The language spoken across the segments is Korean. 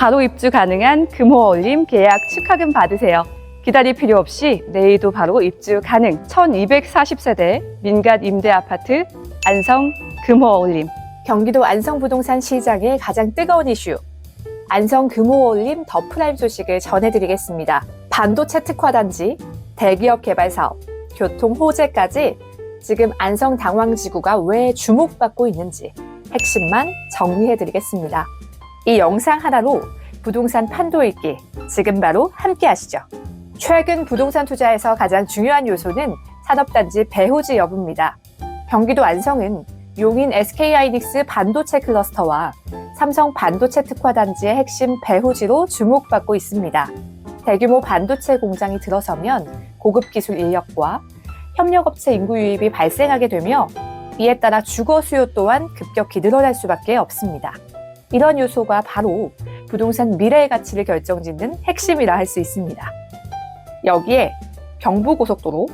바로 입주 가능한 금호 올림 계약 축하금 받으세요. 기다릴 필요 없이 내일도 바로 입주 가능 1240세대 민간 임대 아파트 안성 금호 올림. 경기도 안성부동산 시장의 가장 뜨거운 이슈. 안성 금호올림 더 프라임 소식을 전해드리겠습니다. 반도체 특화 단지, 대기업 개발 사업, 교통 호재까지 지금 안성 당황지구가 왜 주목받고 있는지 핵심만 정리해드리겠습니다. 이 영상 하나로 부동산 판도 읽기 지금 바로 함께 하시죠. 최근 부동산 투자에서 가장 중요한 요소는 산업단지 배후지 여부입니다. 경기도 안성은 용인 SK하이닉스 반도체 클러스터와 삼성 반도체 특화 단지의 핵심 배후지로 주목받고 있습니다. 대규모 반도체 공장이 들어서면 고급 기술 인력과 협력업체 인구 유입이 발생하게 되며 이에 따라 주거 수요 또한 급격히 늘어날 수밖에 없습니다. 이런 요소가 바로 부동산 미래의 가치를 결정짓는 핵심이라 할 수 있습니다. 여기에 경부고속도로,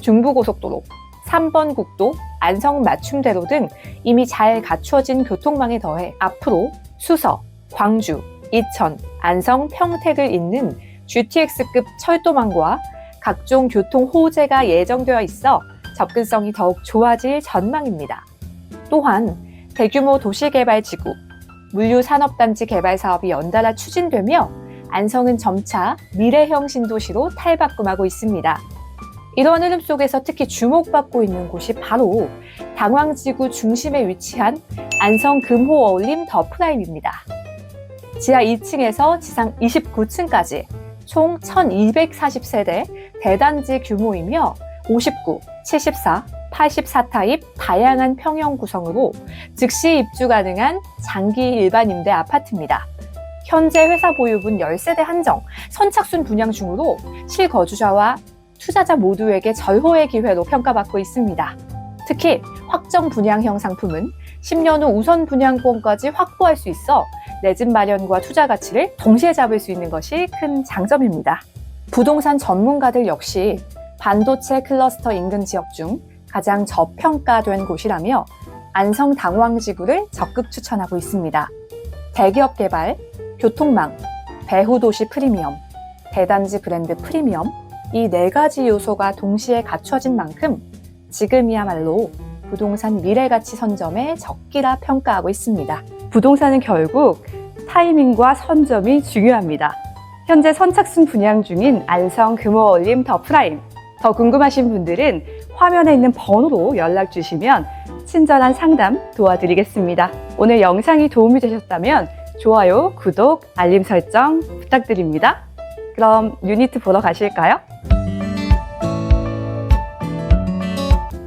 중부고속도로, 3번 국도, 안성 맞춤대로 등 이미 잘 갖추어진 교통망에 더해 앞으로 수서, 광주, 이천, 안성, 평택을 잇는 GTX급 철도망과 각종 교통 호재가 예정되어 있어 접근성이 더욱 좋아질 전망입니다. 또한 대규모 도시개발지구, 물류산업단지 개발 사업이 연달아 추진되며 안성은 점차 미래형 신도시로 탈바꿈하고 있습니다. 이런 흐름 속에서 특히 주목받고 있는 곳이 바로 당황지구 중심에 위치한 안성 금호 어울림 더 프라임입니다. 지하 2층에서 지상 29층까지 총 1240세대 대단지 규모이며 59, 74, 84 타입 다양한 평형 구성으로 즉시 입주 가능한 장기 일반 임대 아파트입니다. 현재 회사 보유분 10세대 한정, 선착순 분양 중으로 실거주자와 투자자 모두에게 절호의 기회로 평가받고 있습니다. 특히 확정 분양형 상품은 10년 후 우선 분양권까지 확보할 수 있어 내 집 마련과 투자 가치를 동시에 잡을 수 있는 것이 큰 장점입니다. 부동산 전문가들 역시 반도체 클러스터 인근 지역 중 가장 저평가된 곳이라며 안성 당황지구를 적극 추천하고 있습니다. 대기업 개발, 교통망, 배후 도시 프리미엄, 대단지 브랜드 프리미엄, 이 네 가지 요소가 동시에 갖춰진 만큼 지금이야말로 부동산 미래 가치 선점의 적기라 평가하고 있습니다. 부동산은 결국 타이밍과 선점이 중요합니다. 현재 선착순 분양 중인 안성 금호올림 더 프라임. 더 궁금하신 분들은 화면에 있는 번호로 연락 주시면 친절한 상담 도와드리겠습니다. 오늘 영상이 도움이 되셨다면 좋아요, 구독, 알림 설정 부탁드립니다. 그럼 유니트 보러 가실까요?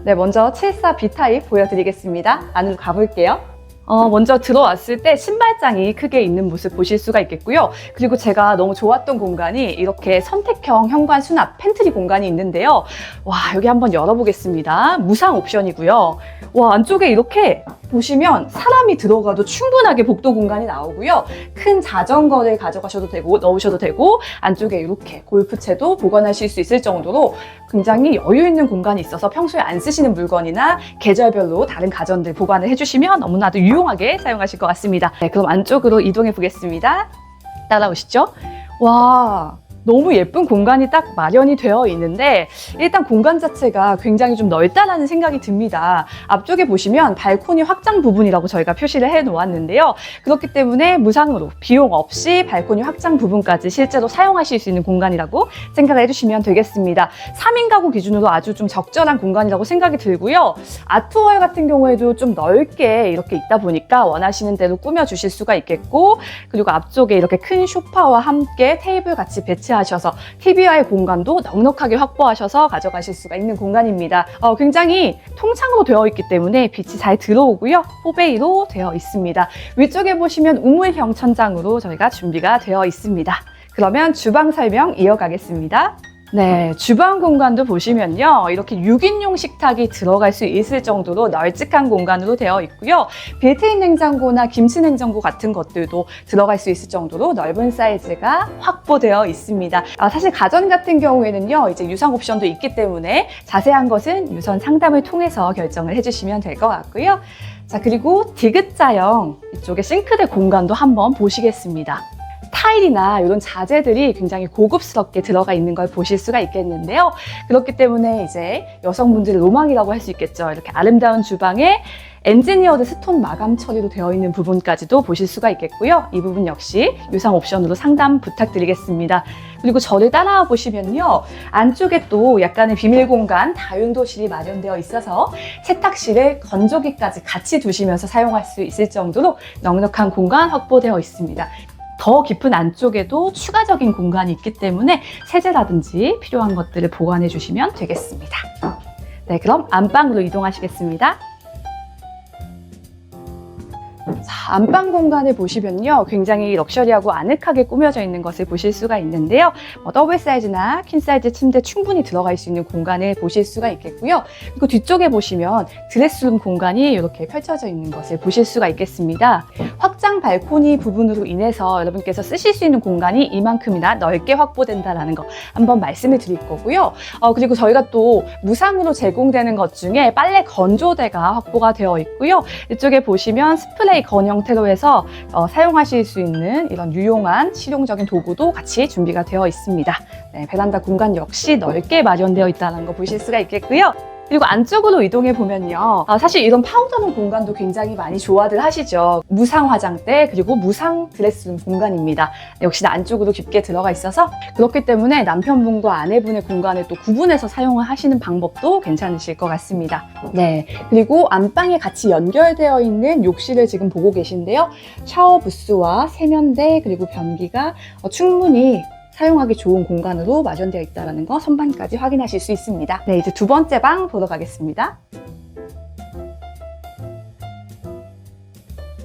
네, 먼저 74 B타입 보여드리겠습니다. 안으로 가볼게요. 어, 먼저 들어왔을 때 신발장이 크게 있는 모습 보실 수가 있겠고요. 그리고 제가 너무 좋았던 공간이 이렇게 선택형 현관 수납 팬트리 공간이 있는데요. 와, 여기 한번 열어보겠습니다. 무상 옵션이고요. 와, 안쪽에 이렇게 보시면 사람이 들어가도 충분하게 복도 공간이 나오고요. 큰 자전거를 가져가셔도 되고 넣으셔도 되고 안쪽에 이렇게 골프채도 보관하실 수 있을 정도로 굉장히 여유 있는 공간이 있어서 평소에 안 쓰시는 물건이나 계절별로 다른 가전들 보관을 해주시면 너무나도 유용하게 사용하실 것 같습니다. 네, 그럼 안쪽으로 이동해 보겠습니다. 따라오시죠. 와, 너무 예쁜 공간이 딱 마련이 되어 있는데 일단 공간 자체가 굉장히 좀 넓다라는 생각이 듭니다. 앞쪽에 보시면 발코니 확장 부분이라고 저희가 표시를 해 놓았는데요. 그렇기 때문에 무상으로 비용 없이 발코니 확장 부분까지 실제로 사용하실 수 있는 공간이라고 생각을 해주시면 되겠습니다. 3인 가구 기준으로 아주 좀 적절한 공간이라고 생각이 들고요. 아트월 같은 경우에도 좀 넓게 이렇게 있다 보니까 원하시는 대로 꾸며주실 수가 있겠고 그리고 앞쪽에 이렇게 큰 소파와 함께 테이블 같이 배치 하셔서 TV와의 공간도 넉넉하게 확보하셔서 가져가실 수가 있는 공간입니다. 어, 굉장히 통창으로 되어 있기 때문에 빛이 잘 들어오고요. 포베이로 되어 있습니다. 위쪽에 보시면 우물형 천장으로 저희가 준비가 되어 있습니다. 그러면 주방 설명 이어가겠습니다. 네, 주방 공간도 보시면요. 이렇게 6인용 식탁이 들어갈 수 있을 정도로 널찍한 공간으로 되어 있고요. 빌트인 냉장고나 김치 냉장고 같은 것들도 들어갈 수 있을 정도로 넓은 사이즈가 확보되어 있습니다. 아, 사실 가전 같은 경우에는요. 이제 유상 옵션도 있기 때문에 자세한 것은 유선 상담을 통해서 결정을 해주시면 될 것 같고요. 자, 그리고 디귿자형 이쪽에 싱크대 공간도 한번 보시겠습니다. 타일이나 이런 자재들이 굉장히 고급스럽게 들어가 있는 걸 보실 수가 있겠는데요. 그렇기 때문에 이제 여성분들의 로망이라고 할 수 있겠죠. 이렇게 아름다운 주방에 엔지니어드 스톤 마감 처리로 되어 있는 부분까지도 보실 수가 있겠고요. 이 부분 역시 유상 옵션으로 상담 부탁드리겠습니다. 그리고 저를 따라와 보시면요. 안쪽에 또 약간의 비밀 공간 다용도실이 마련되어 있어서 세탁실에 건조기까지 같이 두시면서 사용할 수 있을 정도로 넉넉한 공간 확보되어 있습니다. 더 깊은 안쪽에도 추가적인 공간이 있기 때문에 세제라든지 필요한 것들을 보관해 주시면 되겠습니다. 네, 그럼 안방으로 이동하시겠습니다. 자, 안방 공간을 보시면요. 굉장히 럭셔리하고 아늑하게 꾸며져 있는 것을 보실 수가 있는데요. 뭐 더블 사이즈나 퀸 사이즈 침대 충분히 들어갈 수 있는 공간을 보실 수가 있겠고요. 그리고 뒤쪽에 보시면 드레스룸 공간이 이렇게 펼쳐져 있는 것을 보실 수가 있겠습니다. 확장 발코니 부분으로 인해서 여러분께서 쓰실 수 있는 공간이 이만큼이나 넓게 확보된다라는 거 한번 말씀을 드릴 거고요. 어, 그리고 저희가 또 무상으로 제공되는 것 중에 빨래 건조대가 확보가 되어 있고요. 이쪽에 보시면 스프레이 건 형태로 해서 어, 사용하실 수 있는 이런 유용한 실용적인 도구도 같이 준비가 되어 있습니다. 네, 베란다 공간 역시 넓게 마련되어 있다는 거 보실 수가 있겠고요. 그리고 안쪽으로 이동해 보면요. 아, 사실 이런 파우더룸 공간도 굉장히 많이 좋아들 하시죠. 무상 화장대 그리고 무상 드레스룸 공간입니다. 네, 역시나 안쪽으로 깊게 들어가 있어서 그렇기 때문에 남편분과 아내분의 공간을 또 구분해서 사용을 하시는 방법도 괜찮으실 것 같습니다. 네. 그리고 안방에 같이 연결되어 있는 욕실을 지금 보고 계신데요. 샤워 부스와 세면대 그리고 변기가 어, 충분히 사용하기 좋은 공간으로 마련되어 있다는 거 선반까지 확인하실 수 있습니다. 네, 이제 두 번째 방 보러 가겠습니다.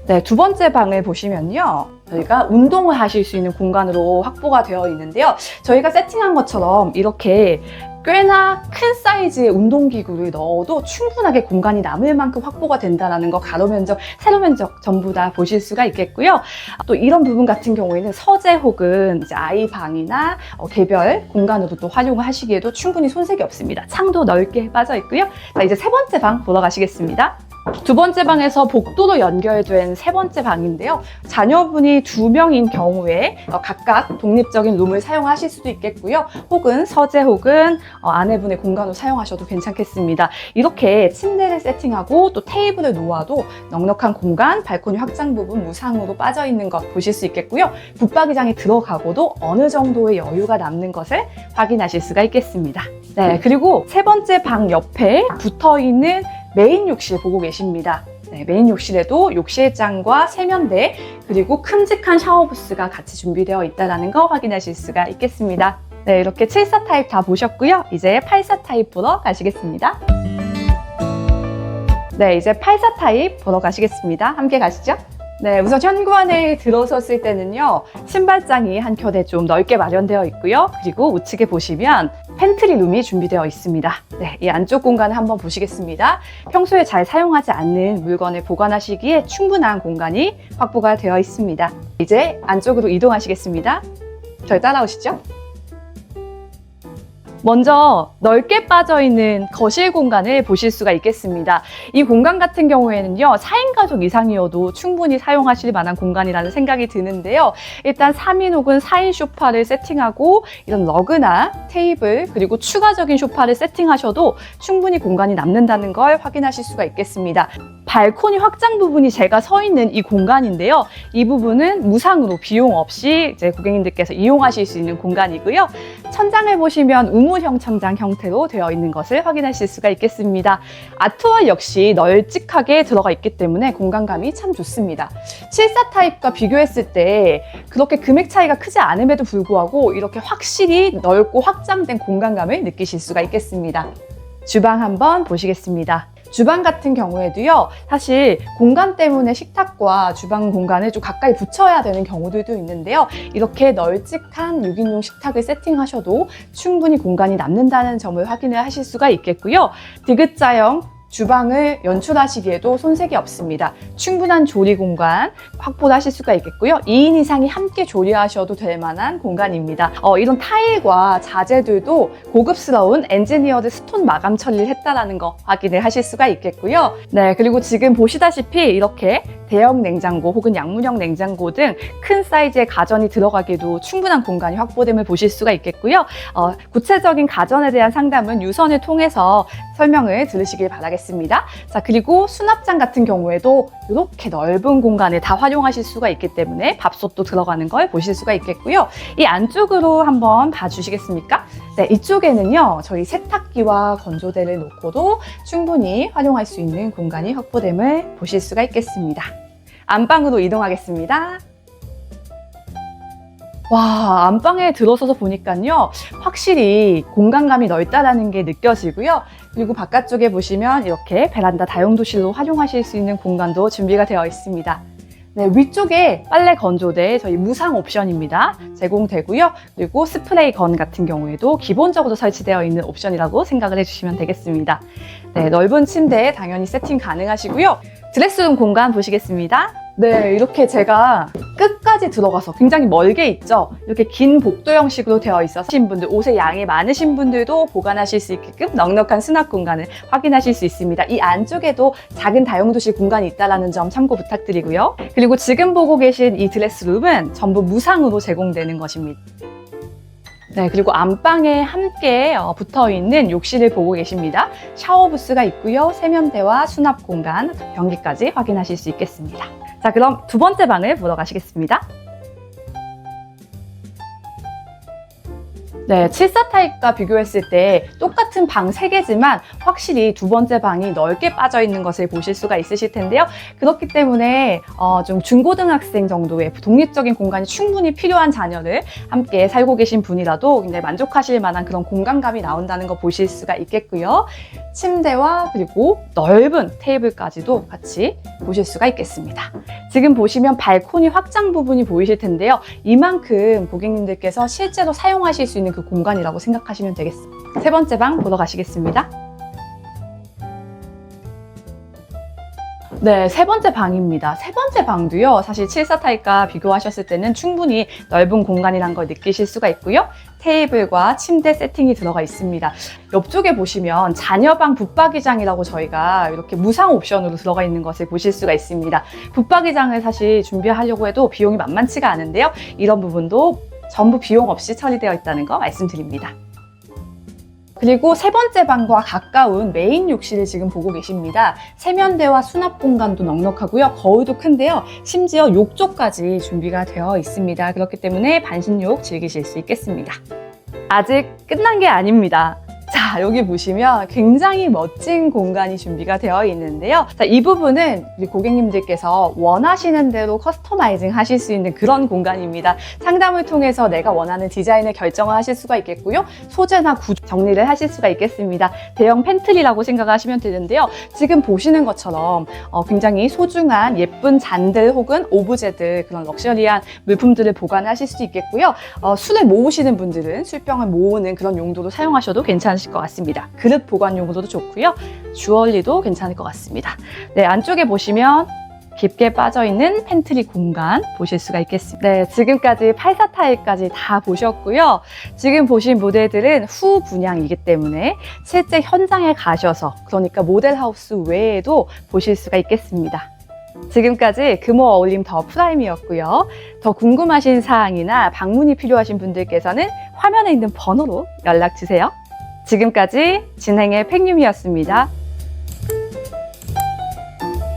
네, 두 번째 방을 보시면요. 저희가 운동을 하실 수 있는 공간으로 확보가 되어 있는데요. 저희가 세팅한 것처럼 이렇게 꽤나 큰 사이즈의 운동기구를 넣어도 충분하게 공간이 남을 만큼 확보가 된다는 거 가로 면적, 세로 면적 전부 다 보실 수가 있겠고요. 또 이런 부분 같은 경우에는 서재 혹은 이제 아이 방이나 어, 개별 공간으로 또 활용을 하시기에도 충분히 손색이 없습니다. 창도 넓게 빠져 있고요. 자, 이제 세 번째 방 보러 가시겠습니다. 두 번째 방에서 복도로 연결된 세 번째 방인데요. 자녀분이 두 명인 경우에 어, 각각 독립적인 룸을 사용하실 수도 있겠고요. 혹은 서재 혹은 어, 아내분의 공간으로 사용하셔도 괜찮겠습니다. 이렇게 침대를 세팅하고 또 테이블을 놓아도 넉넉한 공간, 발코니 확장 부분 무상으로 빠져 있는 것 보실 수 있겠고요. 붙박이장에 들어가고도 어느 정도의 여유가 남는 것을 확인하실 수가 있겠습니다. 네, 그리고 세 번째 방 옆에 붙어 있는 메인 욕실 보고 계십니다. 네, 메인 욕실에도 욕실장과 세면대 그리고 큼직한 샤워 부스가 같이 준비되어 있다는 거 확인하실 수가 있겠습니다. 네, 이렇게 7사 타입 다 보셨고요. 이제 8사 타입 보러 가시겠습니다. 네, 이제 8사 타입 보러 가시겠습니다. 함께 가시죠. 네, 우선 현관에 들어섰을 때는요, 신발장이 한 켠에 좀 넓게 마련되어 있고요. 그리고 우측에 보시면 팬트리 룸이 준비되어 있습니다. 네, 이 안쪽 공간을 한번 보시겠습니다. 평소에 잘 사용하지 않는 물건을 보관하시기에 충분한 공간이 확보가 되어 있습니다. 이제 안쪽으로 이동하시겠습니다. 저희 따라오시죠. 먼저 넓게 빠져 있는 거실 공간을 보실 수가 있겠습니다. 이 공간 같은 경우에는요, 4인 가족 이상이어도 충분히 사용하실 만한 공간이라는 생각이 드는데요. 일단 3인 혹은 4인 소파를 세팅하고 이런 러그나 테이블 그리고 추가적인 소파를 세팅하셔도 충분히 공간이 남는다는 걸 확인하실 수가 있겠습니다. 발코니 확장 부분이 제가 서 있는 이 공간인데요. 이 부분은 무상으로 비용 없이 이제 고객님들께서 이용하실 수 있는 공간이고요. 천장을 보시면 우물 형 천장 형태로 되어 있는 것을 확인하실 수가 있겠습니다. 아트월 역시 널찍하게 들어가 있기 때문에 공간감이 참 좋습니다. 74 타입과 비교했을 때 그렇게 금액 차이가 크지 않음에도 불구하고 이렇게 확실히 넓고 확장된 공간감을 느끼실 수가 있겠습니다. 주방 한번 보시겠습니다. 주방 같은 경우에도요, 사실 공간 때문에 식탁과 주방 공간을 좀 가까이 붙여야 되는 경우들도 있는데요. 이렇게 널찍한 6인용 식탁을 세팅하셔도 충분히 공간이 남는다는 점을 확인을 하실 수가 있겠고요. 디귿자형 주방을 연출하시기에도 손색이 없습니다. 충분한 조리 공간 확보를 하실 수가 있겠고요. 2인 이상이 함께 조리하셔도 될 만한 공간입니다. 어, 이런 타일과 자재들도 고급스러운 엔지니어드 스톤 마감 처리를 했다라는 거 확인을 하실 수가 있겠고요. 네, 그리고 지금 보시다시피 이렇게 대형 냉장고 혹은 양문형 냉장고 등 큰 사이즈의 가전이 들어가기도 충분한 공간이 확보됨을 보실 수가 있겠고요. 어, 구체적인 가전에 대한 상담은 유선을 통해서 설명을 들으시길 바라겠습니다. 자, 그리고 수납장 같은 경우에도 이렇게 넓은 공간을 다 활용하실 수가 있기 때문에 밥솥도 들어가는 걸 보실 수가 있겠고요. 이 안쪽으로 한번 봐주시겠습니까? 네, 이쪽에는요, 저희 세탁기와 건조대를 놓고도 충분히 활용할 수 있는 공간이 확보됨을 보실 수가 있겠습니다. 안방으로 이동하겠습니다. 와, 안방에 들어서서 보니까요, 확실히 공간감이 넓다라는 게 느껴지고요. 그리고 바깥쪽에 보시면 이렇게 베란다 다용도실로 활용하실 수 있는 공간도 준비가 되어 있습니다. 네, 위쪽에 빨래 건조대 저희 무상 옵션입니다. 제공되고요. 그리고 스프레이 건 같은 경우에도 기본적으로 설치되어 있는 옵션이라고 생각을 해주시면 되겠습니다. 네, 넓은 침대 당연히 세팅 가능하시고요. 드레스룸 공간 보시겠습니다. 네, 이렇게 제가 끝까지 들어가서 굉장히 멀게 있죠. 이렇게 긴 복도 형식으로 되어 있어서 신 분들, 옷의 양이 많으신 분들도 보관하실 수 있게끔 넉넉한 수납 공간을 확인하실 수 있습니다. 이 안쪽에도 작은 다용도실 공간이 있다는 점 참고 부탁드리고요. 그리고 지금 보고 계신 이 드레스룸은 전부 무상으로 제공되는 것입니다. 네, 그리고 안방에 함께 어, 붙어 있는 욕실을 보고 계십니다. 샤워 부스가 있고요. 세면대와 수납 공간, 변기까지 확인하실 수 있겠습니다. 자, 그럼 두 번째 방을 보러 가시겠습니다. 네, 74 타입과 비교했을 때 똑같은 방 3개지만 확실히 두 번째 방이 넓게 빠져 있는 것을 보실 수가 있으실 텐데요. 그렇기 때문에 어, 좀 중고등학생 정도의 독립적인 공간이 충분히 필요한 자녀를 함께 살고 계신 분이라도 굉장히 만족하실 만한 그런 공간감이 나온다는 거 보실 수가 있겠고요. 침대와 그리고 넓은 테이블까지도 같이 보실 수가 있겠습니다. 지금 보시면 발코니 확장 부분이 보이실 텐데요. 이만큼 고객님들께서 실제로 사용하실 수 있는 그 공간이라고 생각하시면 되겠습니다. 세 번째 방 보러 가시겠습니다. 네, 세 번째 방입니다. 세 번째 방도요, 사실 74 타입과 비교하셨을 때는 충분히 넓은 공간이란 걸 느끼실 수가 있고요. 테이블과 침대 세팅이 들어가 있습니다. 옆쪽에 보시면 자녀방 붙박이장이라고 저희가 이렇게 무상 옵션으로 들어가 있는 것을 보실 수가 있습니다. 붙박이장을 사실 준비하려고 해도 비용이 만만치가 않은데요. 이런 부분도 전부 비용 없이 처리되어 있다는 거 말씀드립니다. 그리고 세 번째 방과 가까운 메인 욕실을 지금 보고 계십니다. 세면대와 수납 공간도 넉넉하고요. 거울도 큰데요. 심지어 욕조까지 준비가 되어 있습니다. 그렇기 때문에 반신욕 즐기실 수 있겠습니다. 아직 끝난 게 아닙니다. 자, 여기 보시면 굉장히 멋진 공간이 준비가 되어 있는데요. 자, 이 부분은 우리 고객님들께서 원하시는 대로 커스터마이징 하실 수 있는 그런 공간입니다. 상담을 통해서 내가 원하는 디자인을 결정을 하실 수가 있겠고요. 소재나 구조 정리를 하실 수가 있겠습니다. 대형 팬트리라고 생각하시면 되는데요. 지금 보시는 것처럼 어, 굉장히 소중한 예쁜 잔들 혹은 오브제들 그런 럭셔리한 물품들을 보관하실 수 있겠고요. 어, 술을 모으시는 분들은 술병을 모으는 그런 용도로 사용하셔도 괜찮으실 것 같습니다. 그릇 보관용으로도 좋고요. 주얼리도 괜찮을 것 같습니다. 네, 안쪽에 보시면 깊게 빠져있는 팬트리 공간 보실 수가 있겠습니다. 네, 지금까지 84 타입까지 다 보셨고요. 지금 보신 모델들은 후 분양이기 때문에 실제 현장에 가셔서 그러니까 모델하우스 외에도 보실 수가 있겠습니다. 지금까지 금호 어울림 더 프라임이었고요. 더 궁금하신 사항이나 방문이 필요하신 분들께서는 화면에 있는 번호로 연락 주세요. 지금까지 진행의 팽님이었습니다.